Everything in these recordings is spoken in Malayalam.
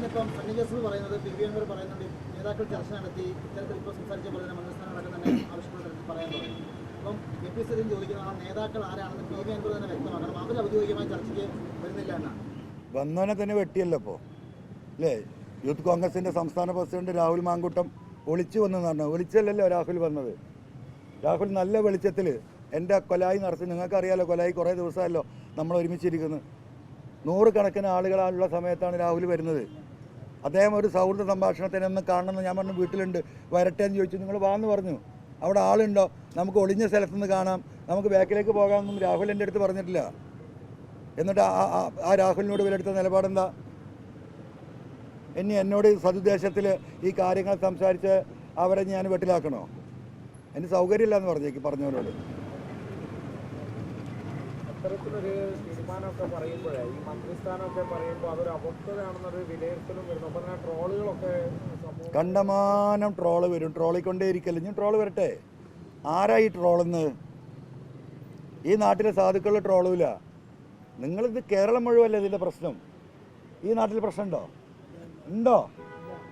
ഇന്നിപ്പം സണ്ണി ജോസഫ് പറയുന്നത് പി വി അൻവർ പറയുന്നുണ്ട് നേതാക്കൾ ചർച്ച നടത്തി ഇത്തരത്തിൽ ഇപ്പോൾ സംസാരിച്ച പോലെ തന്നെ മന്ത്രിസ്ഥാനം അടക്കം തന്നെ ആവശ്യപ്പെട്ട തരത്തിൽ പറയാൻ തുടങ്ങി. അപ്പം എ പി സതീൻ ചോദിക്കുന്ന നേതാക്കൾ ആരാണെന്ന് പി വി അൻവർ തന്നെ വ്യക്തമാക്കണം. അവർ ഔദ്യോഗികമായി ചർച്ചയ്ക്ക് വരുന്നില്ല എന്നാണ്. വന്നവനെ തന്നെ വെട്ടിയല്ലോ ഇപ്പോൾ അല്ലേ യൂത്ത് കോൺഗ്രസിന്റെ സംസ്ഥാന പ്രസിഡന്റ് രാഹുൽ മാങ്കൂട്ടം ഒളിച്ചു വന്നെന്ന് പറഞ്ഞു? ഒളിച്ചല്ലല്ലോ രാഹുൽ വന്നത്. രാഹുൽ നല്ല വെളിച്ചത്തിൽ എന്റെ കൊലായി നടത്തി നിങ്ങൾക്കറിയാലോ കൊലായി കുറേ ദിവസമല്ലോ നമ്മൾ ഒരുമിച്ചിരിക്കുന്നത് നൂറുകണക്കിന് ആളുകളുള്ള സമയത്താണ് രാഹുൽ വരുന്നത്. അദ്ദേഹം ഒരു സൗഹൃദ സംഭാഷണത്തിന് ഒന്ന് കാണണമെന്ന് ഞാൻ പറഞ്ഞു വീട്ടിലുണ്ട് വരട്ടെ എന്ന് ചോദിച്ചു. നിങ്ങൾ വാന്ന് പറഞ്ഞു. അവിടെ ആളുണ്ടോ? നമുക്ക് ഒളിഞ്ഞ സ്ഥലത്തുനിന്ന് കാണാം. നമുക്ക് ബാക്കിലേക്ക് പോകാമെന്നും രാഹുൽ എന്റെ അടുത്ത് പറഞ്ഞിട്ടില്ല. എന്നിട്ട് ആ- ആ- രാഹുലിനോട് വിലയിരുത്ത നിലപാടെന്താ? ഇനി എന്നോട് സതുദ്ദേശത്തിൽ ഈ കാര്യങ്ങൾ സംസാരിച്ച് അവരെ ഞാൻ വെട്ടിലാക്കണോ? എനിക്ക് സൗകര്യമില്ല എന്ന് പറഞ്ഞേക്ക് പറഞ്ഞവരോട് അത്തരത്തിലൊരു തീരുമാനമൊക്കെ പറയുമ്പോഴേ ഈ മന്ത്രിസ്ഥാനമൊക്കെ പറയുമ്പോൾ അതൊരു അപക്വതയാണെന്നൊരു വിലയിരുത്തലും വരുന്നു. അപ്പം തന്നെ ട്രോളുകളൊക്കെ കണ്ടമാനം ട്രോൾ വരും. ട്രോളിക്കൊണ്ടേ ഇരിക്കല്ലേ ഇനി ട്രോൾ വരട്ടെ. ആരായി ട്രോളെന്ന്? ഈ നാട്ടിലെ സാധുക്കളിൽ ട്രോളുമില്ല നിങ്ങളിത് കേരളം മുഴുവല്ലേ ഇതിന്റെ പ്രശ്നം? ഈ നാട്ടിൽ പ്രശ്നമുണ്ടോ? ഉണ്ടോ?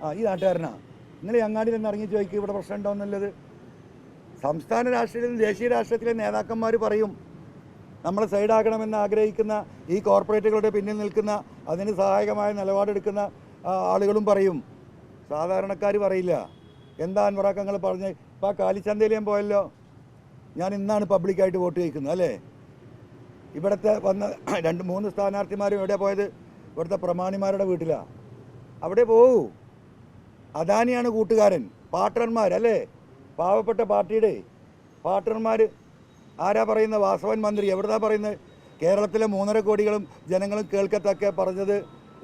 ആ ഈ നാട്ടുകാരനാ. നിങ്ങൾ അങ്ങാടി നിന്ന് ഇറങ്ങി ചോദിക്കും ഇവിടെ പ്രശ്നം ഉണ്ടോ എന്നുള്ളത്. സംസ്ഥാന രാഷ്ട്രീയത്തിലും ദേശീയ രാഷ്ട്രീയത്തിലെ നേതാക്കന്മാർ പറയും. നമ്മൾ സൈഡാക്കണമെന്ന് ആഗ്രഹിക്കുന്ന ഈ കോർപ്പറേറ്റുകളുടെ പിന്നിൽ നിൽക്കുന്ന അതിന് സഹായകമായ നിലപാടെടുക്കുന്ന ആളുകളും പറയും. സാധാരണക്കാർ പറയില്ല. എന്താ അൻവറാക്കങ്ങൾ പറഞ്ഞ് ഇപ്പോൾ കാലിച്ചന്തയിൽ ഞാൻ പോയല്ലോ. ഞാൻ ഇന്നാണ് പബ്ലിക്കായിട്ട് വോട്ട് ചോദിക്കുന്നത് അല്ലേ? ഇവിടുത്തെ വന്ന രണ്ട് മൂന്ന് സ്ഥാനാർത്ഥിമാരും എവിടെ പോയത്? ഇവിടുത്തെ പ്രമാണിമാരുടെ വീട്ടിലാണ് അവിടെ പോകൂ അദാനിയാണ് കൂട്ടുകാരൻ പാർട്ട്ണർമാർ അല്ലേ പാവപ്പെട്ട പാർട്ടിയുടെ. പാർട്ട്ണർമാർ ആരാ പറയുന്ന? വാസവൻ മന്ത്രി. എവിടുന്നാ പറയുന്നത് കേരളത്തിലെ മൂന്നര കോടികളും ജനങ്ങളും കേൾക്കത്തൊക്കെ പറഞ്ഞത്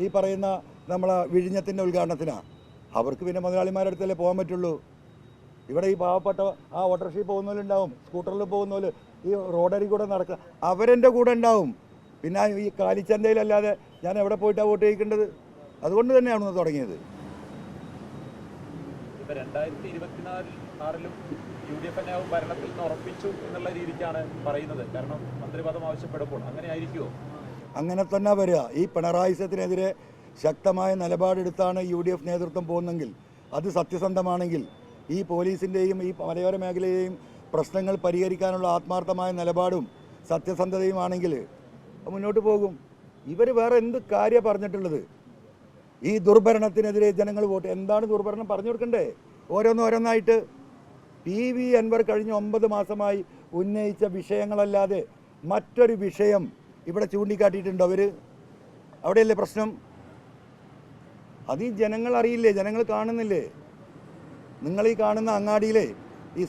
ഈ പറയുന്ന നമ്മളെ വിഴിഞ്ഞത്തിന്റെ ഉദ്ഘാടനത്തിനാണ് അവർക്ക് പിന്നെ മുതലാളിമാരുടെ അടുത്തല്ലേ പോകാൻ പറ്റുള്ളൂ. ഇവിടെ ഈ പാവപ്പെട്ട ആ ഓട്ടോറിക്ഷയിൽ പോകുന്നവരുണ്ടാവും. സ്കൂട്ടറിൽ പോകുന്നവർ ഈ റോഡരി കൂടെ നടക്കുക അവരെന്റെ കൂടെ ഉണ്ടാവും. പിന്നെ ഈ കാലിച്ചന്തയിലല്ലാതെ ഞാൻ എവിടെ പോയിട്ടാണ് വോട്ട് ചെയ്യിക്കേണ്ടത്? അതുകൊണ്ട് തന്നെയാണ് തുടങ്ങിയത്? ഇപ്പൊ രണ്ടായിരത്തി ഇരുപത്തിനാലിൽ ആറിലും യു ഡി എഫ് ഭരണത്തിൽ നിന്ന് ഉറപ്പിച്ചു എന്നുള്ള രീതിക്കാണ് പറയുന്നത്. കാരണം മന്ത്രിപദം ആവശ്യപ്പെടുമ്പോൾ അങ്ങനെ ആയിരിക്കുമോ അങ്ങനെ തന്നെ വരിക. ഈ പിണറായിസത്തിനെതിരെ ശക്തമായ നിലപാടെടുത്താണ് യു ഡി എഫ് നേതൃത്വം പോകുന്നെങ്കിൽ അത് സത്യസന്ധമാണെങ്കിൽ ഈ പോലീസിന്റെയും ഈ മലയോര മേഖലയെയും പ്രശ്നങ്ങൾ പരിഹരിക്കാനുള്ള ആത്മാർത്ഥമായ നിലപാടും സത്യസന്ധതയുമാണെങ്കിൽ മുന്നോട്ട് പോകും. ഇവർ വേറെ എന്ത് കാര്യമാണ് പറഞ്ഞിട്ടുള്ളത്? ഈ ദുർഭരണത്തിനെതിരെ ജനങ്ങൾ വോട്ട്. എന്താണ് ദുർഭരണം? പറഞ്ഞു കൊടുക്കണ്ടേ. ഓരോന്നോരോന്നായിട്ട് പി വി അൻവർ കഴിഞ്ഞ ഒമ്പത് മാസമായി ഉന്നയിച്ച വിഷയങ്ങളല്ലാതെ മറ്റൊരു വിഷയം ഇവിടെ ചൂണ്ടിക്കാട്ടിയിട്ടുണ്ടോ അവർ അവിടെയല്ലേ പ്രശ്നം? അത് ഈ ജനങ്ങൾ അറിയില്ലേ? ജനങ്ങൾ കാണുന്നില്ലേ? നിങ്ങൾ ഈ കാണുന്ന അങ്ങാടിയിലെ ഈ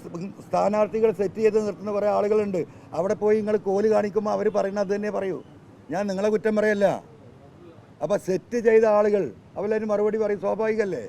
സ്ഥാനാർത്ഥികൾ സെറ്റ് ചെയ്ത് നിർത്തുന്ന കുറേ ആളുകളുണ്ട്. അവിടെ പോയി നിങ്ങൾ കോൽ കാണിക്കുമ്പോൾ അവർ പറയുന്നത് തന്നെ പറയൂ. ഞാൻ നിങ്ങളെ കുറ്റം പറയല്ല. അപ്പോൾ സെറ്റ് ചെയ്ത ആളുകൾ അവരതിന് മറുപടി പറയും. സ്വാഭാവികമല്ലേ?